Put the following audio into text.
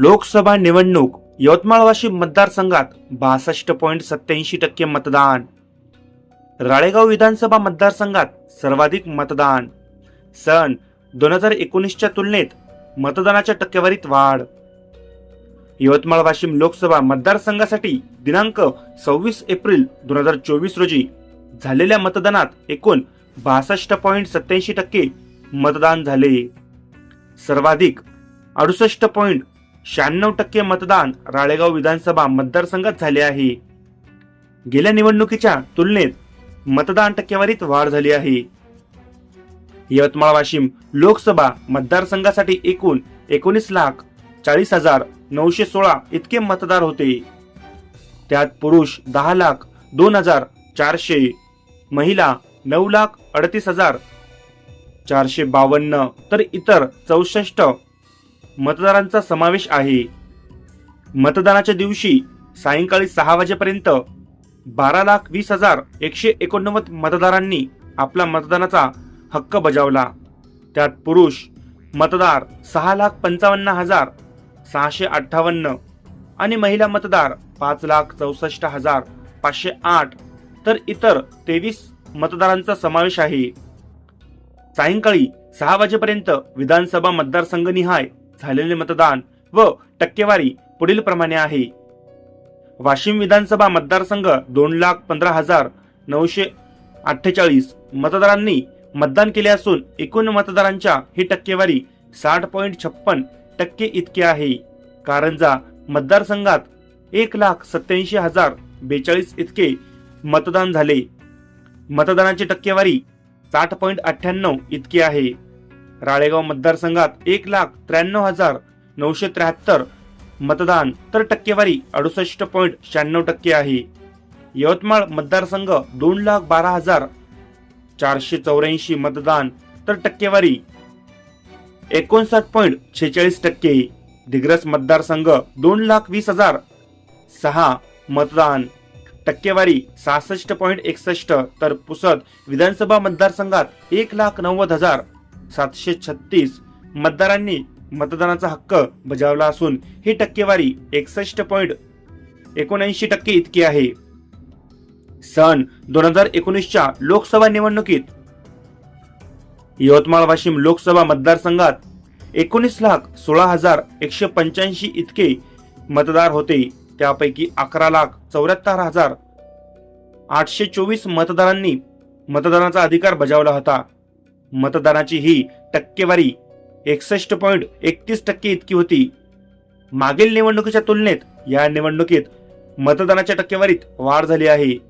लोकसभा निवडणूक यवतमाळ वाशिम मतदारसंघात बासष्ट पॉईंट सत्याऐंशी टक्के मतदान. राळेगाव विधानसभा मतदारसंघात सर्वाधिक मतदान. सन दोन हजार एकोणीसच्या तुलनेत मतदानाच्या टक्केवारीत वाढ. यवतमाळ वाशिम लोकसभा मतदारसंघासाठी दिनांक सव्वीस एप्रिल दोन हजार चोवीस रोजी झालेल्या मतदानात एकूण बासष्ट पॉईंट सत्याऐंशी टक्के मतदान झाले. सर्वाधिक अडुसष्ट पॉईंट शहाण्णव टक्के मतदान राळेगाव विधानसभा मतदारसंघात झाले आहे. गेल्या निवडणुकीच्या तुलनेत मतदान टक्केवारीत वाढ झाली आहे. यवतमाळ वाशिम लोकसभा मतदारसंघासाठी एकूण एकोणीस लाख चाळीस हजार नऊशे सोळा इतके मतदार होते. त्यात पुरुष दहा लाख दोन हजार चारशे महिला नऊ लाख अडतीस हजार चारशे बावन्न तर इतर चौसष्ट मतदारांचा समावेश आहे. मतदानाच्या दिवशी सायंकाळी सहा वाजेपर्यंत बारा लाख वीस हजार एकशे एकोणनव्वद मतदारांनी आपला मतदानाचा हक्क बजावला. त्यात पुरुष मतदार सहा लाख पंचावन्न हजार सहाशे अठ्ठावन्न आणि महिला मतदार पाच लाख चौसष्ट हजार पाचशे आठ तर इतर तेवीस मतदारांचा समावेश आहे. सायंकाळी सहा वाजेपर्यंत विधानसभा मतदारसंघनिहाय झालेले मतदान व टक्केवारी पुढील प्रमाणे आहे. वाशिम विधानसभा मतदारसंघ दोन लाख पंधरा हजार नऊशे अठ्ठेचाळीस मतदारांनी मतदान केले असून एकूण मतदारांच्या ही टक्केवारी साठ पॉईंट छप्पन टक्के इतके आहे. कारंजा मतदारसंघात एक लाख सत्याऐंशी हजार बेचाळीस इतके मतदान झाले. मतदानाची टक्केवारी साठ पॉईंट अठ्ठ्याण्णव इतकी आहे. राळेगाव मतदारसंघात एक लाख त्र्याण्णव हजार नऊशे त्र्याहत्तर मतदान तर टक्केवारी अडुसष्ट पॉईंट शहाण्णव टक्के आहे. यवतमाळ मतदारसंघ दोन लाख बारा हजार चारशे चौऱ्याऐंशी मतदान तर टक्केवारी एकोणसाठ पॉईंट छेचाळीस टक्के. दिग्रस मतदारसंघ दोन लाख वीस हजार सहा मतदान टक्केवारी सहासष्ट पॉईंट एकसष्ट. तर पुसद विधानसभा मतदारसंघात एक लाख नव्वद हजार सातशे छत्तीस मतदारांनी मतदानाचा हक्क बजावला असून ही टक्केवारी एकसष्ट पॉईंट एकोणऐंशी टक्के इतकी आहे. सन दोन हजार एकोणीसच्या लोकसभा निवडणुकीत यवतमाळ वाशिम लोकसभा मतदारसंघात एकोणीस लाख सोळा हजार एकशे पंच्याऐंशी इतके मतदार होते. त्यापैकी अकरा लाख चौऱ्याहत्तर हजार आठशे चोवीस मतदारांनी मतदानाचा अधिकार बजावला होता. मतदानाची ही टक्केवारी एकसष्ट पॉईंट एकतीस टक्के इतकी होती. मागील निवडणुकीच्या तुलनेत या निवडणुकीत मतदानाच्या टक्केवारीत वाढ झाली आहे.